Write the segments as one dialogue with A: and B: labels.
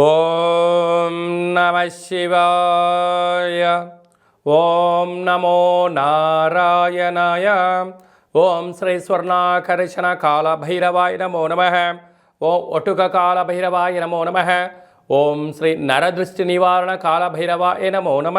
A: ఓం నమ శివాయ ఓం నమో నారాయణాయ ఓం శ్రీ స్వర్ణాకర్షణ కాల భైరవాయ నమో నమ ఓం ఒటుక కాల భైరవాయ నమో నమ ఓం శ్రీ నరదృష్టి నివారణ కాల భైరవాయ నమో నమ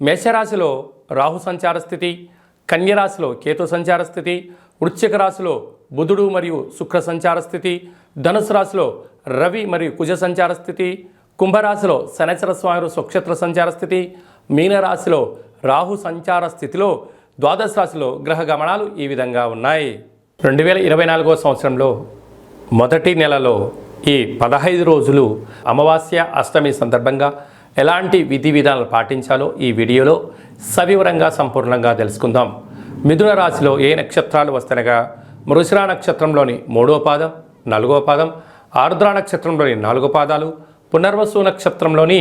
A: మేషరాశిలో రాహు సంచార స్థితి కన్యరాశిలో కేతు సంచార స్థితి వృశ్చిక రాశిలో బుధుడు మరియు శుక్ర సంచార స్థితి ధనుసు రాశిలో రవి మరియు కుజ సంచార స్థితి కుంభరాశిలో శనచర స్వామి సుక్షత్ర సంచార స్థితి మీనరాశిలో రాహు సంచార స్థితిలో ద్వాదశ రాశిలో గ్రహ గమనాలు ఈ విధంగా ఉన్నాయి. రెండు వేల ఇరవై నాలుగో సంవత్సరంలో మొదటి నెలలో ఈ పదహైదు రోజులు అమావాస్య అష్టమి సందర్భంగా ఎలాంటి విధి విధానాలు పాటించాలో ఈ వీడియోలో సవివరంగా సంపూర్ణంగా తెలుసుకుందాం. మిథున రాశిలో ఏ నక్షత్రాలు వస్తనగా మృషిరా నక్షత్రంలోని మూడో పాదం నాలుగో పాదం ఆర్ద్ర నక్షత్రంలోని నాలుగో పాదాలు పునర్వసు నక్షత్రంలోని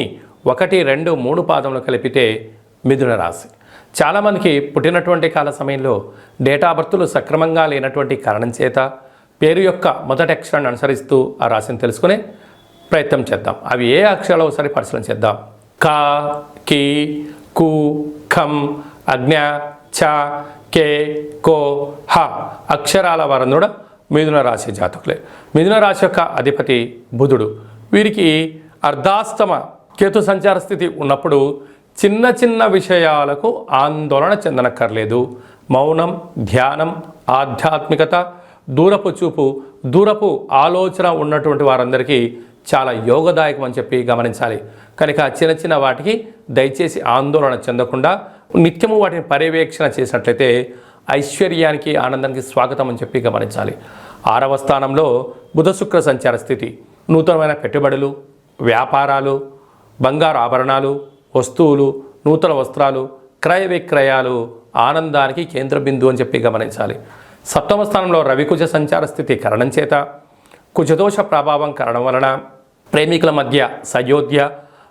A: ఒకటి రెండు మూడు పాదములు కలిపితే మిథున రాశి. చాలామందికి పుట్టినటువంటి కాల సమయంలో డేటా బర్తులు సక్రమంగా లేనటువంటి కారణం చేత పేరు యొక్క మొదటి అక్షరాన్ని అనుసరిస్తూ ఆ రాశిని తెలుసుకునే ప్రయత్నం చేద్దాం. అవి ఏ అక్షరాలు ఒకసారి పరిశీలన చేద్దాం. క కి కు ఖం అజ్ఞ ఛ కే కో హ అక్షరాల వారందరూ కూడా మిథున రాశి జాతకులే. మిథున రాశి యొక్క అధిపతి బుధుడు. వీరికి అర్ధాస్తమ కేతు సంచార స్థితి ఉన్నప్పుడు చిన్న చిన్న విషయాలకు ఆందోళన చెందనక్కర్లేదు. మౌనం ధ్యానం ఆధ్యాత్మికత దూరపు చూపు దూరపు ఆలోచన ఉన్నటువంటి వారందరికీ చాలా యోగదాయకం అని చెప్పి గమనించాలి. కనుక చిన్న చిన్న వాటికి దయచేసి ఆందోళన చెందకుండా నిత్యము వాటిని పర్యవేక్షణ చేసినట్లయితే ఐశ్వర్యానికి ఆనందానికి స్వాగతం అని చెప్పి గమనించాలి. ఆరవ స్థానంలో బుధ శుక్ర సంచార స్థితి. నూతనమైన పెట్టుబడులు వ్యాపారాలు బంగారు ఆభరణాలు వస్తువులు నూతన వస్త్రాలు క్రయ విక్రయాలు ఆనందానికి కేంద్ర బిందువు అని చెప్పి గమనించాలి. సప్తమ స్థానంలో రవికుజ సంచార స్థితి కరణం చేత. కుజదోష ప్రభావం కారణం వలన ప్రేమికుల మధ్య సయోధ్య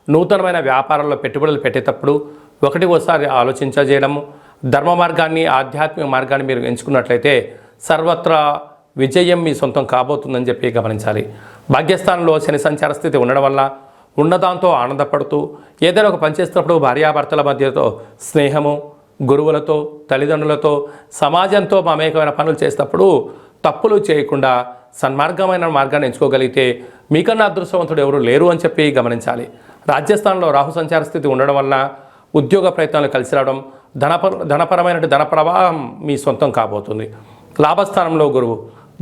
A: నూతనమైన వ్యాపారంలో పెట్టుబడులు పెట్టేటప్పుడు ఒకటి ఒకసారి ఆలోచించజేయడము ధర్మ మార్గాన్ని ఆధ్యాత్మిక మార్గాన్ని మీరు ఎంచుకున్నట్లయితే సర్వత్రా విజయం మీ సొంతం కాబోతుందని చెప్పి గమనించాలి. భాగ్యస్థానంలో శని సంచార స్థితి ఉండడం వల్ల ఉన్నదాంతో ఆనందపడుతూ ఏదైనా ఒక పని చేస్తున్నప్పుడు భార్యాభర్తల మధ్యతో స్నేహము గురువులతో తల్లిదండ్రులతో సమాజంతో మమేకమైన పనులు చేసేటప్పుడు తప్పులు చేయకుండా సన్మార్గమైన మార్గాన్ని ఎంచుకోగలిగితే మీకన్నా అదృష్టవంతుడు ఎవరు లేరు అని చెప్పి గమనించాలి. రాజస్థాన్లో రాహు సంచార స్థితి ఉండడం వలన ఉద్యోగ ప్రయత్నాలు కలిసి రావడం ధనపర ధనపరమైన ధన ప్రవాహం మీ సొంతం కాబోతుంది. లాభస్థానంలో గురువు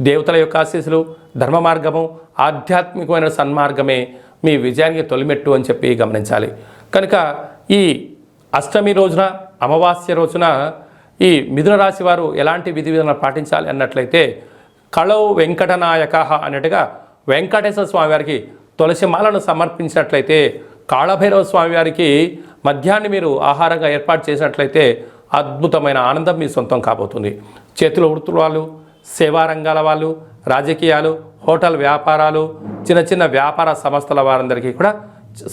A: దేవతల యొక్క ఆశీస్సులు ధర్మ మార్గము ఆధ్యాత్మికమైన సన్మార్గమే మీ విజయానికి తొలిమెట్టు అని చెప్పి గమనించాలి. కనుక ఈ అష్టమి రోజున అమావాస్య రోజున ఈ మిథున రాశి వారు ఎలాంటి విధి విధానాలు పాటించాలి అన్నట్లయితే కళవు వెంకటనాయక అన్నట్టుగా వెంకటేశ్వర స్వామివారికి తులసిమాలను తులసి మాలను సమర్పించినట్లయితే కాళభైరవ స్వామి వారికి మధ్యాహ్నం మీరు ఆహారంగా ఏర్పాటు చేసినట్లయితే అద్భుతమైన ఆనందం మీ సొంతం కాబోతుంది. చేతుల వృత్తుల వాళ్ళు సేవా రంగాల వాళ్ళు రాజకీయాలు హోటల్ వ్యాపారాలు చిన్న చిన్న వ్యాపార సంస్థల వారందరికీ కూడా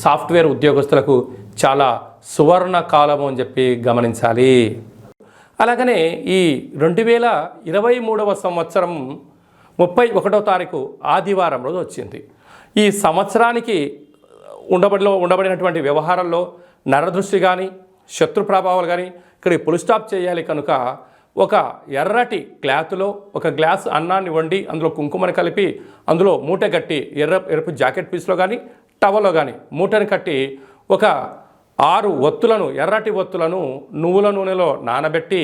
A: సాఫ్ట్వేర్ ఉద్యోగస్తులకు చాలా సువర్ణ కాలము అని చెప్పి గమనించాలి. అలాగనే ఈ రెండు వేల ఇరవై మూడవ సంవత్సరం ముప్పై ఒకటో తారీఖు ఆదివారం రోజు వచ్చింది. ఈ సంవత్సరానికి ఉండబడిలో ఉండబడినటువంటి వ్యవహారాల్లో నరదృష్టి కానీ శత్రు ప్రభావాలు కానీ ఇక్కడ పుల్ స్టాప్ చేయాలి కనుక ఒక ఎర్రటి క్లాత్లో ఒక గ్లాస్ అన్నాన్ని వండి అందులో కుంకుమని కలిపి అందులో మూట కట్టి ఎర్ర ఎరుపు జాకెట్ పీస్లో కానీ టవల్లో కానీ మూటను కట్టి ఒక ఆరు ఒత్తులను ఎర్రటి ఒత్తులను నువ్వుల నూనెలో నానబెట్టి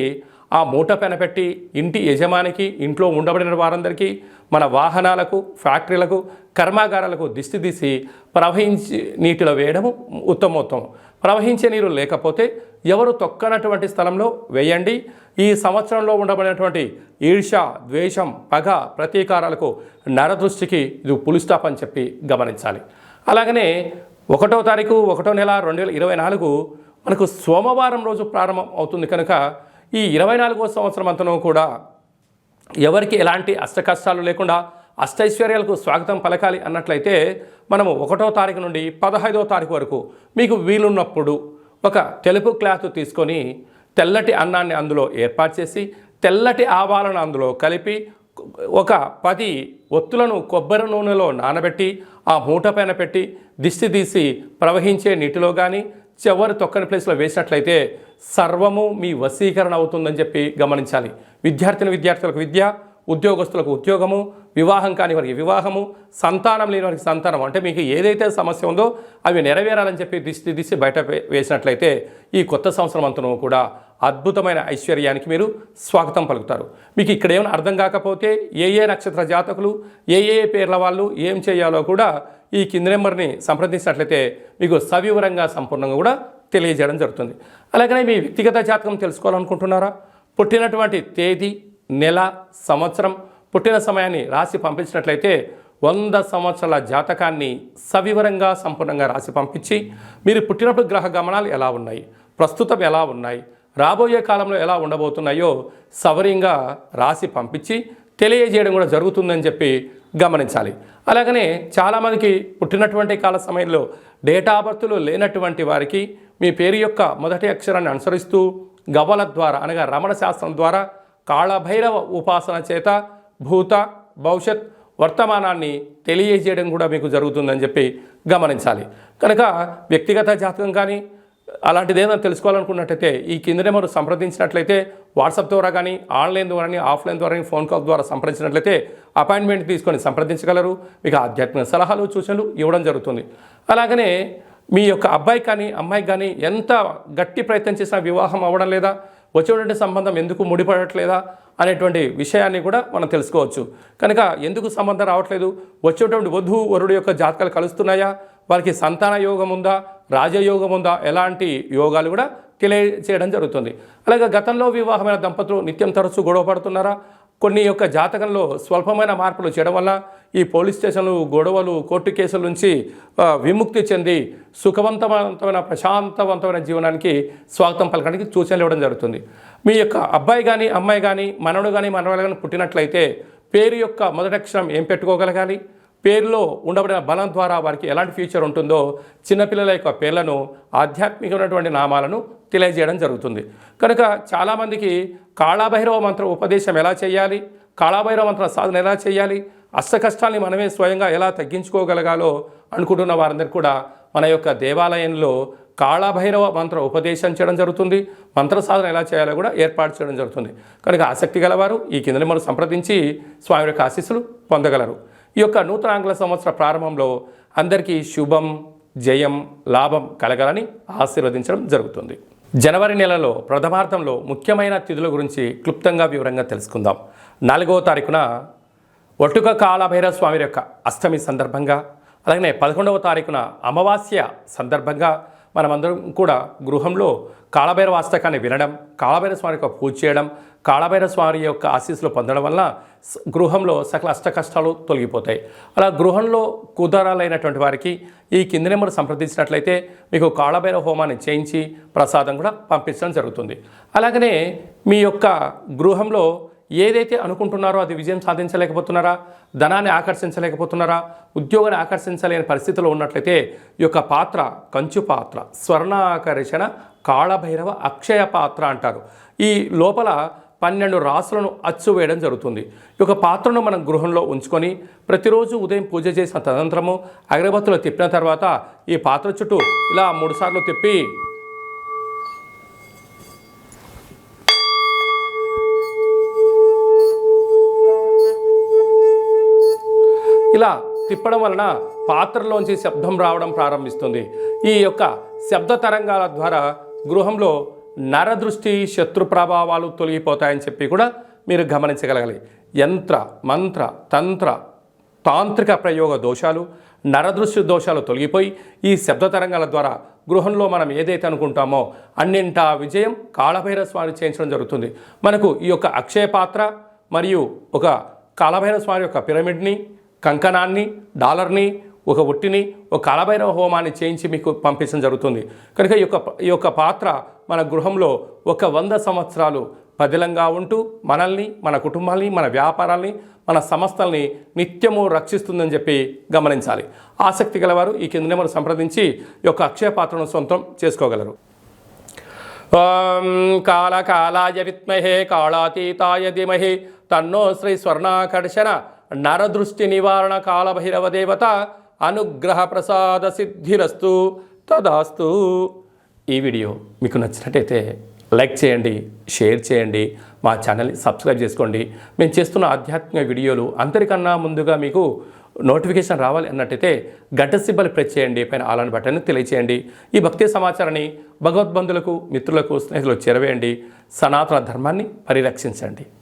A: ఆ మూట పెనపెట్టి ఇంటి యజమానికి ఇంట్లో ఉండబడిన వారందరికీ మన వాహనాలకు ఫ్యాక్టరీలకు కర్మాగారాలకు దిష్టి తీసి ప్రవహించి నీటిలో వేయడం ఉత్తమోత్తమం. ప్రవహించే నీరు లేకపోతే ఎవరు తొక్కనటువంటి స్థలంలో వేయండి. ఈ సంవత్సరంలో ఉండబడినటువంటి ఈర్ష ద్వేషం పగ ప్రతీకారాలకు నరదృష్టికి ఇది పులిస్టాప్ అని చెప్పి గమనించాలి. అలాగనే ఒకటో తారీఖు ఒకటో నెల రెండు వేల ఇరవై నాలుగు మనకు సోమవారం రోజు ప్రారంభం అవుతుంది కనుక ఈ ఇరవై నాలుగో సంవత్సరం అంతను కూడా ఎవరికి ఎలాంటి అష్ట కష్టాలు లేకుండా అష్టైశ్వర్యాలకు స్వాగతం పలకాలి అన్నట్లయితే మనము ఒకటో తారీఖు నుండి పదహైదో తారీఖు వరకు మీకు వీలున్నప్పుడు ఒక తెలుపు క్లాత్ తీసుకొని తెల్లటి అన్నాన్ని అందులో ఏర్పాటు చేసి తెల్లటి ఆవాలను అందులో కలిపి ఒక పది ఒత్తులను కొబ్బరి నూనెలో నానబెట్టి ఆ మూట పైన పెట్టి దిష్టి తీసి ప్రవహించే నీటిలో కానీ చివరి తొక్కని ప్లేస్లో వేసినట్లయితే సర్వము మీ వశీకరణ అవుతుందని చెప్పి గమనించాలి. విద్యార్థిని విద్యార్థులకు విద్య ఉద్యోగస్తులకు ఉద్యోగము వివాహం కాని వారికి వివాహము సంతానం లేని వారికి సంతానం. అంటే మీకు ఏదైతే సమస్య ఉందో అవి నెరవేరాలని చెప్పి దిష్టి దిష్టి బయట వేసినట్లయితే ఈ కొత్త సంవత్సరం అంతను కూడా అద్భుతమైన ఐశ్వర్యానికి మీరు స్వాగతం పలుకుతారు. మీకు ఇక్కడ ఏమైనా అర్థం కాకపోతే ఏ ఏ నక్షత్ర జాతకులు ఏ ఏ పేర్ల వాళ్ళు ఏం చేయాలో కూడా ఈ కింది నెంబర్ని సంప్రదించినట్లయితే మీకు సవివరంగా సంపూర్ణంగా కూడా తెలియజేయడం జరుగుతుంది. అలాగనే మీ వ్యక్తిగత జాతకం తెలుసుకోవాలనుకుంటున్నారా? పుట్టినటువంటి తేదీ నెల సంవత్సరం పుట్టిన సమయాన్ని రాసి పంపించినట్లయితే వంద సంవత్సరాల జాతకాన్ని సవివరంగా సంపూర్ణంగా రాసి పంపించి మీరు పుట్టినప్పుడు గ్రహ గమనాలు ఎలా ఉన్నాయి? ప్రస్తుతం ఎలా ఉన్నాయి? రాబోయే కాలంలో ఎలా ఉండబోతున్నాయో సవరంగా రాసి పంపించి తెలియజేయడం కూడా జరుగుతుందని చెప్పి గమనించాలి. అలాగనే చాలామందికి పుట్టినటువంటి కాల సమయంలో డేటా బర్త్లు లేనటువంటి వారికి మీ పేరు యొక్క మొదటి అక్షరాన్ని అనుసరిస్తూ గవ్వల ద్వారా అనగా రమణ శాస్త్రం ద్వారా కాళభైరవ ఉపాసన చేత భూత భవిష్యత్ వర్తమానాన్ని తెలియజేయడం కూడా మీకు జరుగుతుందని చెప్పి గమనించాలి. కనుక వ్యక్తిగత జాతకం కానీ అలాంటిది ఏదైనా తెలుసుకోవాలనుకున్నట్టయితే ఈ కింద నెంబర్ సంప్రదించినట్లయితే వాట్సాప్ ద్వారా కానీ ఆన్లైన్ ద్వారా కానీ ఆఫ్లైన్ ద్వారా కానీ ఫోన్ కాల్ ద్వారా సంప్రదించినట్లయితే అపాయింట్మెంట్ తీసుకొని సంప్రదించగలరు. మీకు ఆధ్యాత్మిక సలహాలు సూచనలు ఇవ్వడం జరుగుతుంది. అలాగనే మీ యొక్క అబ్బాయి కానీ అమ్మాయి కానీ ఎంత గట్టి ప్రయత్నం చేసినా వివాహం అవ్వడం లేదా వచ్చేటువంటి సంబంధం ఎందుకు ముడిపడట్లేదా అనేటువంటి విషయాన్ని కూడా మనం తెలుసుకోవచ్చు. కనుక ఎందుకు సంబంధం రావట్లేదు? వచ్చేటువంటి వధువు వరుడు యొక్క జాతకాలు కలుస్తున్నాయా? వారికి సంతాన యోగం ఉందా? రాజయోగం ఉందా? ఎలాంటి యోగాలు కూడా తెలియచేయడం జరుగుతుంది. అలాగే గతంలో వివాహమైన దంపతులు నిత్యం తరచూ గొడవ పడుతున్నారా? కొన్ని యొక్క జాతకంలో స్వల్పమైన మార్పులు చేయడం వల్ల ఈ పోలీస్ స్టేషన్లు గొడవలు కోర్టు కేసుల నుంచి విముక్తి చెంది సుఖవంతవంతమైన ప్రశాంతవంతమైన జీవనానికి స్వాగతం పలకడానికి సూచనలు ఇవ్వడం జరుగుతుంది. మీ యొక్క అబ్బాయి కానీ అమ్మాయి కానీ మనవడు కానీ మనవడు కానీ పుట్టినట్లయితే పేరు యొక్క మొదటి అక్షరం ఏం పెట్టుకోగలగాలి? పేరులో ఉండబడిన బలం ద్వారా వారికి ఎలాంటి ఫ్యూచర్ ఉంటుందో చిన్నపిల్లల యొక్క పేర్లను ఆధ్యాత్మికమైనటువంటి నామాలను తెలియజేయడం జరుగుతుంది. కనుక చాలామందికి కాళాభైరవ మంత్ర ఉపదేశం ఎలా చేయాలి కాళాభైరవ మంత్ర సాధన ఎలా చేయాలి అష్ట కష్టాల్ని మనమే స్వయంగా ఎలా తగ్గించుకోగలగాలో అనుకుంటున్న వారందరికీ కూడా మన యొక్క దేవాలయంలో కాళభైరవ మంత్ర ఉపదేశం చేయడం జరుగుతుంది. మంత్ర సాధన ఎలా చేయాలో కూడా ఏర్పాటు చేయడం జరుగుతుంది. కనుక ఆసక్తి గలవారు ఈ కింద మనం సంప్రదించి స్వామి యొక్క ఆశీస్సులు పొందగలరు. ఈ యొక్క నూతన ఆంగ్ల సంవత్సర ప్రారంభంలో అందరికీ శుభం జయం లాభం కలగాలని ఆశీర్వదించడం జరుగుతుంది. జనవరి నెలలో ప్రథమార్థంలో ముఖ్యమైన తిథుల గురించి క్లుప్తంగా వివరంగా తెలుసుకుందాం. నాలుగవ తారీఖున ఒట్టుక కాలభైరవ స్వామి యొక్క అష్టమి సందర్భంగా అలాగే పదకొండవ తారీఖున అమావాస్య సందర్భంగా మనమందరం కూడా గృహంలో కాళభైర వాస్తకాన్ని వినడం కాళభైర స్వామి యొక్క పూజ చేయడం కాళభైర స్వామి యొక్క ఆశీస్సులు పొందడం వల్ల గృహంలో సకల అష్ట కష్టాలు తొలగిపోతాయి. అలా గృహంలో కుదరాలైనటువంటి వారికి ఈ కింది నెంబర్ సంప్రదించినట్లయితే మీకు కాళభైర హోమాన్ని చేయించి ప్రసాదం కూడా పంపించడం జరుగుతుంది. అలాగనే మీ యొక్క గృహంలో ఏదైతే అనుకుంటున్నారో అది విజయం సాధించలేకపోతున్నారా ధనాన్ని ఆకర్షించలేకపోతున్నారా ఉద్యోగాన్ని ఆకర్షించలేని పరిస్థితిలో ఉన్నట్లయితే ఈ యొక్క పాత్ర కంచు పాత్ర స్వర్ణాకర్షణ కాళభైరవ అక్షయ పాత్ర అంటారు. ఈ లోపల పన్నెండు రాసులను అచ్చు వేయడం జరుగుతుంది. ఈ యొక్క పాత్రను మనం గృహంలో ఉంచుకొని ప్రతిరోజు ఉదయం పూజ చేసిన తదంతరము అగరబత్తులు తిప్పిన తర్వాత ఈ పాత్ర చుట్టూ ఇలా మూడుసార్లు తిప్పి ఇలా తిప్పడం వలన పాత్రలోంచి శబ్దం రావడం ప్రారంభిస్తుంది. ఈ యొక్క శబ్ద తరంగాల ద్వారా గృహంలో నరదృష్టి శత్రు ప్రభావాలు తొలగిపోతాయని చెప్పి కూడా మీరు గమనించగలగాలి. యంత్ర మంత్ర తంత్ర తాంత్రిక ప్రయోగ దోషాలు నరదృశ్య దోషాలు తొలగిపోయి ఈ శబ్ద తరంగాల ద్వారా గృహంలో మనం ఏదైతే అనుకుంటామో అన్నింటా విజయం కాళభైరవ స్వామి చేయించడం జరుగుతుంది. మనకు ఈ యొక్క అక్షయ పాత్ర మరియు ఒక కాళభైరవ స్వామి యొక్క పిరమిడ్ని కంకణాన్ని డాలర్ని ఒక ఒట్టిని ఒక కాలభైరవ హోమాన్ని చేయించి మీకు పంపించడం జరుగుతుంది. కనుక ఈ యొక్క ఈ యొక్క పాత్ర మన గృహంలో ఒక వంద సంవత్సరాలు పదిలంగా ఉంటూ మనల్ని మన కుటుంబాల్ని మన వ్యాపారాల్ని మన సంస్థల్ని నిత్యము రక్షిస్తుందని చెప్పి గమనించాలి. ఆసక్తి గలవారు ఈ కింద నెంబర్ సంప్రదించి ఈ యొక్క అక్షయ పాత్రను సొంతం చేసుకోగలరు. ఓం కాళకాలాయ విత్మహే కాళాతీతాయ ధీమహి తన్నో శ్రీ స్వర్ణాకర్షణ నరదృష్టి నివారణ కాలభైరవ దేవత అనుగ్రహ ప్రసాద సిద్ధిరస్తు. తదాస్తు. ఈ వీడియో మీకు నచ్చినట్టయితే లైక్ చేయండి షేర్ చేయండి మా ఛానల్ని సబ్స్క్రైబ్ చేసుకోండి. మేము చేస్తున్న ఆధ్యాత్మిక వీడియోలు అందరికన్నా ముందుగా మీకు నోటిఫికేషన్ రావాలి అన్నట్టయితే గంట సిబ్బలు ప్రెస్ చేయండి పైన ఆలని బటన్ తెలియచేయండి. ఈ భక్తి సమాచారాన్ని భగవద్బంధులకు మిత్రులకు స్నేహితులకు చేరవేయండి. సనాతన ధర్మాన్ని పరిరక్షించండి.